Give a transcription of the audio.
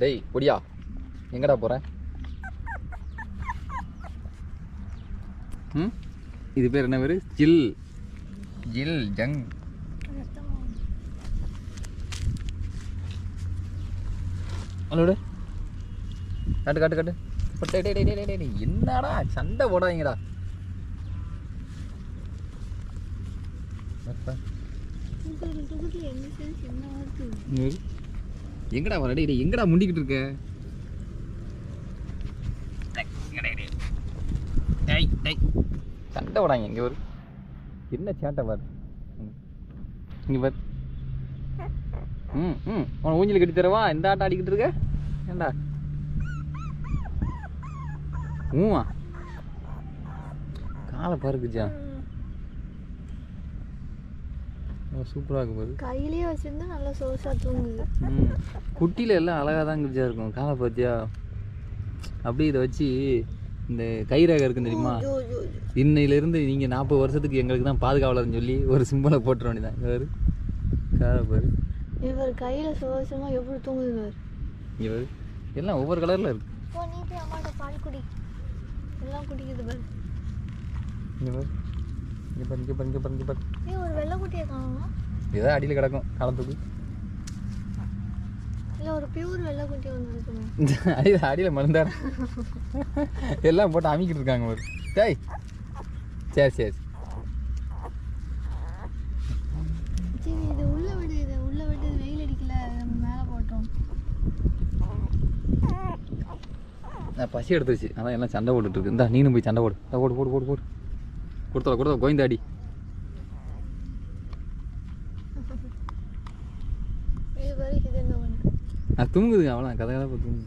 டேய் பொடியா எங்கடா போற? ம்? இது பேர் என்ன பேர்? ஜில். ஜில் ஜங். ஹலோடு காட்டு காட்டு காட்டு. என்னடா சண்டை போடாதீங்கடா. அப்பா. எங்கடா வரடி டேய் எங்கடா முண்டிக்கிட்டு இருக்க? டேய், டேய்? சண்டை விடாங்க இங்கே ஒரு. என்ன சேட்டை பாரு? ம். பாரு. ம் ம். உன ஊஞ்சல் கட்டி தரவா? இந்த ஆட்டம் ஆடிக்கிட்டு இருக்க? ஏண்டா? ஊமா காலை பாருக்குச்சான் சூப்பராக இருக்கு பாரு. கையிலேயே வச்சிருந்தா நல்லா சோசா தூங்குது. ம். குட்டியில் எல்லாம் அழகாக தான் குஜா இருக்கும். காலை பார்த்தியா? அப்படியே இதை வச்சு இந்த கைரேகை இருக்கும் தெரியுமா. இன்னையிலேருந்து நீங்கள் நாற்பது வருஷத்துக்கு எங்களுக்கு தான் பாதுகாவலர்னு சொல்லி ஒரு சிம்பிளை போட்டுற வேண்டியதான் பாரு. காலை பாரு. இவர் கையில சோசமா எப்படி தூங்குது பாரு. எல்லாம் ஒவ்வொரு கலரில் இருக்கு. போ நீ போய் அம்மாட்ட பால் குடி. எல்லாம் குடிக்குது பாரு. பாரு. இங்கே பாரு இங்கே பாரு இங்கே பாரு இங்கே பாரு ஒரு வெள்ளை குட்டியை காணுமா? ஏதோ அடியில் கிடக்கும் காலத்துக்கு. இல்ல ஒரு பியூர் வெள்ளை குட்டி ஒன்று இருக்குமே. அடியில் அடியில் மருந்தார எல்லாம் போட்டு அமைக்கிட்டு இருக்காங்க ஒரு டேய். சரி சரி. சரி இது உள்ள விடு இது உள்ள விட்டு வெயில் அடிக்கல மேலே போட்டோம். நான் பசி எடுத்துருச்சு. அதான் எல்லாம் சண்டை போட்டுட்டு இருக்கு. இந்தா நீனும் போய் சண்டை போடு. போடு போடு போடு போடு. கொடுத்தல கொடுத்தல கோயந்தாடி நான் தூங்குதுங்க அவ்வளோ கதை கதை தூங்குது.